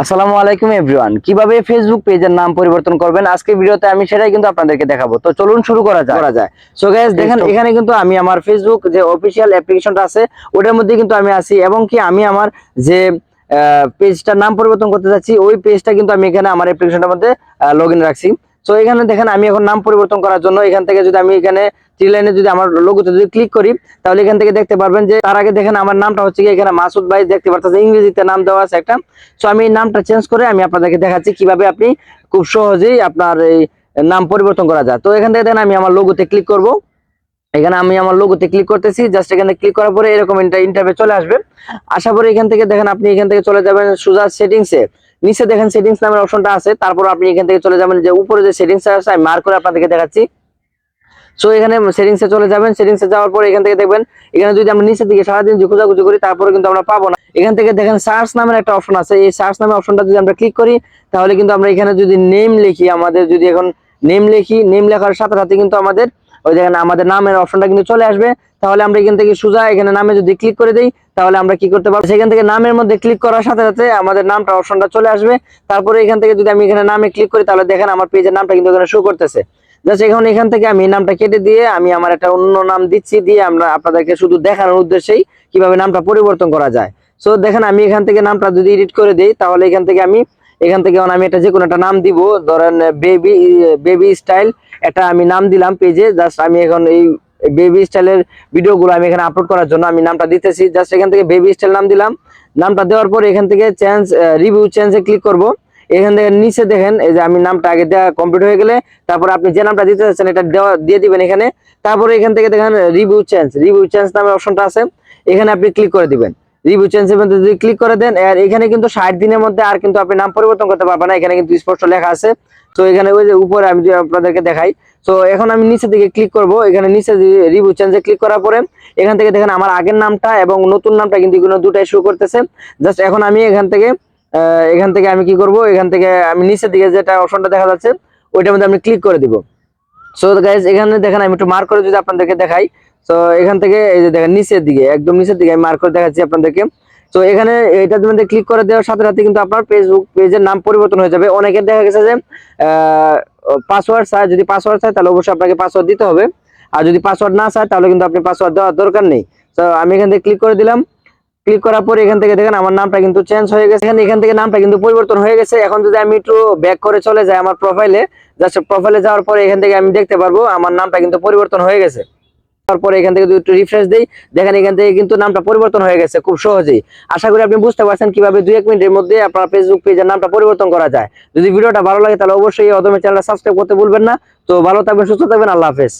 আসসালামু আলাইকুম এভরিওয়ান। কীভাবে ফেসবুক পেজের নাম পরিবর্তন করবেন? আজকে ভিডিওতে আমি সেটাই কিন্তু আপনাদেরকে দেখাবো। তো চলুন শুরু করা যায় করা যায় সো গাইস দেখেন এখানে কিন্তু আমি আমার ফেসবুক যে অফিসিয়াল অ্যাপ্লিকেশনটা আছে ওটার মধ্যে কিন্তু আমি আছি এবং কি আমি আমার যে পেজটার নাম পরিবর্তন করতে যাচ্ছি ওই পেজটা কিন্তু আমি এখানে আমার অ্যাপ্লিকেশনটার মধ্যে লগ ইন রাখছি। তো এখানে দেখেন আমি এখন নাম পরিবর্তন করার জন্য এখান থেকে যদি আমি এখানে থ্রি লাইনে যদি আমার লোগোতে যদি ক্লিক করি, তাহলে এখান থেকে দেখতে পারবেন যে তার আগে দেখেন আমার নামটা হচ্ছে কি এখানে মাসুদ ভাই দেখতে পাচ্ছেন ইংরেজিতে নাম দেওয়া আছে একটা। সো আমি এই নামটা চেঞ্জ করে আমি আপনাদেরকে দেখাচ্ছি কীভাবে আপনি খুব সহজেই আপনার এই নাম পরিবর্তন করা যায়। তো এখান থেকে দেখেন আমি আমার লোগোতে ক্লিক করব। এখানে আমি আমার লোগোতে ক্লিক করতেছি জাস্ট এখানে ক্লিক করার পরে এরকম ইন্টারভিউ চলে আসবে। আশা করি এখান থেকে দেখেন আপনি এখান থেকে চলে যাবেন সুজা সেটিংসে নিচে দেখেন সেটিংস নামের অপশনটা আছে, তারপর আপনি এখান থেকে চলে যাবেন যে উপরে যে সেটিংস আছে, আমি মার্ক করে আপনাদেরকে দেখাচ্ছি। সো এখানে সেটিংসে চলে যাবেন সেটিংসে যাওয়ার পরে এখান থেকে দেখবেন, এখানে যদি আমরা নিচের দিকে সারাদিন খোঁজাখুঁজি করি, তারপরে কিন্তু আমরা পাবো না। এখান থেকে দেখেন সার্চ নামের একটা অপশন আছে, এই সার্চ নামের অপশনটা যদি আমরা ক্লিক করি, তাহলে কিন্তু আমরা এখানে যদি নেম লিখি, আমাদের যদি এখন নেম লিখি নেম লেখার সাথে সাথে কিন্তু আমাদের ওই দেখেন আমাদের নামের অপশনটা কিন্তু চলে আসবে। তাহলে আমরা এখান থেকে সোজা এখানে নামে যদি ক্লিক করে দেই, তাহলে আমরা কি করতে পারব? সেখান থেকে নামের মধ্যে ক্লিক করার সাথে সাথে আমাদের নামটা অপশনটা চলে আসবে। তারপরে এখান থেকে যদি আমি এখানে নামে ক্লিক করি, তাহলে দেখেন আমার পেজের নামটা কিন্তু এখানে শো করতেছে। জাস্ট এখন এখান থেকে আমি নামটা কেটে দিয়ে আমি আমার একটা অন্য নাম দিচ্ছি, দিয়ে আমরা আপনাদেরকে শুধু দেখানোর উদ্দেশ্যেই কীভাবে নামটা পরিবর্তন করা যায়। সো দেখেন আমি এখান থেকে নামটা যদি এডিট করে দিই, তাহলে এখান থেকে আমি এখান থেকে আমি এটা যে কোনো একটা নাম দিব। ধরেন বেবি বেবি স্টাইল একটা আমি নাম দিলাম পেজে জাস্ট আমি এখন এই বেবি স্টাইলের ভিডিওগুলো আমি এখানে আপলোড করার জন্য আমি নামটা দিতেছি। জাস্ট এখান থেকে বেবি স্টাইল নাম দিলাম। নামটা দেওয়ার পর এখান থেকে চেঞ্জ রিভিউ চেঞ্জে ক্লিক করব। এখান থেকে নিচে দেখেন, এই যে আমি নামটা আগে দেওয়া কমপ্লিট হয়ে গেলে, তারপর আপনি যে নামটা দিতে চাচ্ছেন এটা দেওয়া, দিয়ে দিবেন এখানে। তারপরে এখান থেকে দেখেন রিভিউ চেঞ্জ রিভিউ চেঞ্জ নামের অপশনটা আছে। এখানে আপনি ক্লিক করে দিবেন। রিভিউ চেঞ্জের মধ্যে যদি ক্লিক করে দেন, আর এখানে কিন্তু ষাট দিনের মধ্যে আর কিন্তু আপনি নাম পরিবর্তন করতে পারবেন না। এখানে কিন্তু স্পষ্ট লেখা আছে। তো এখানে ওই যে উপরে আমি আপনাদেরকে দেখাই, তো এখন আমি নিচের দিকে ক্লিক করব। এখানে নিচে রিভিউ চেঞ্জে ক্লিক করার পরে, এখান থেকে দেখেন আমার আগের নামটা এবং নতুন নামটা কিন্তু দুটাই শো করতেছে। জাস্ট এখন আমি এখান থেকে এখান থেকে আমি কি করব? এখান থেকে আমি নিচের দিকে যেটা অপশনটা দেখা যাচ্ছে, ওইটার মধ্যে আমি ক্লিক করে দিব। সো গাইজ এখানে দেখেন আমি একটু মার্ক করে যদি আপনাদেরকে দেখাই তো এখান থেকে এই যে দেখেন, নিচের দিকে, একদম নিচের দিকে আমি মার্ক করে দেখাচ্ছি আপনাদেরকে। তো এখানে এটার মধ্যে ক্লিক করে দেওয়ার সাথে সাথে কিন্তু আপনার ফেসবুক পেজের নাম পরিবর্তন হয়ে যাবে। অনেকের দেখা গেছে যে পাসওয়ার্ড চায়, যদি পাসওয়ার্ড চায়, তাহলে অবশ্যই আপনাকে পাসওয়ার্ড দিতে হবে। আর যদি পাসওয়ার্ড না চায়, তাহলে কিন্তু আপনি পাসওয়ার্ড দেওয়ার দরকার নেই। তো আমি এখান থেকে ক্লিক করে দিলাম। ক্লিক করার পরে এখান থেকে দেখেন, আমার নামটা কিন্তু চেঞ্জ হয়ে গেছে। এখানে, এখান থেকে নামটা কিন্তু পরিবর্তন হয়ে গেছে। এখন যদি আমি একটু ব্যাক করে চলে যাই আমার প্রোফাইলে জাস্ট প্রোফাইলে যাওয়ার পরে এখান থেকে আমি দেখতে পারব, আমার নামটা কিন্তু পরিবর্তন হয়ে গেছে। তারপরে এখান থেকে যদি একটু রিফ্রেশ দেই, দেখেন এখান থেকে কিন্তু নামটা পরিবর্তন হয়ে গেছে খুব সহজেই। আশা করি আপনি বুঝতে পারছেন কীভাবে দুই এক মিনিটের মধ্যে আপনার ফেসবুক পেজের নামটা পরিবর্তন করা যায়। যদি ভিডিওটা ভালো লাগে তাহলে অবশ্যই অদমের চ্যানেলটা সাবস্ক্রাইব করতে ভুলবেন না। তো ভালো থাকবেন, সুস্থ থাকবেন, আল্লাহ হাফেজ।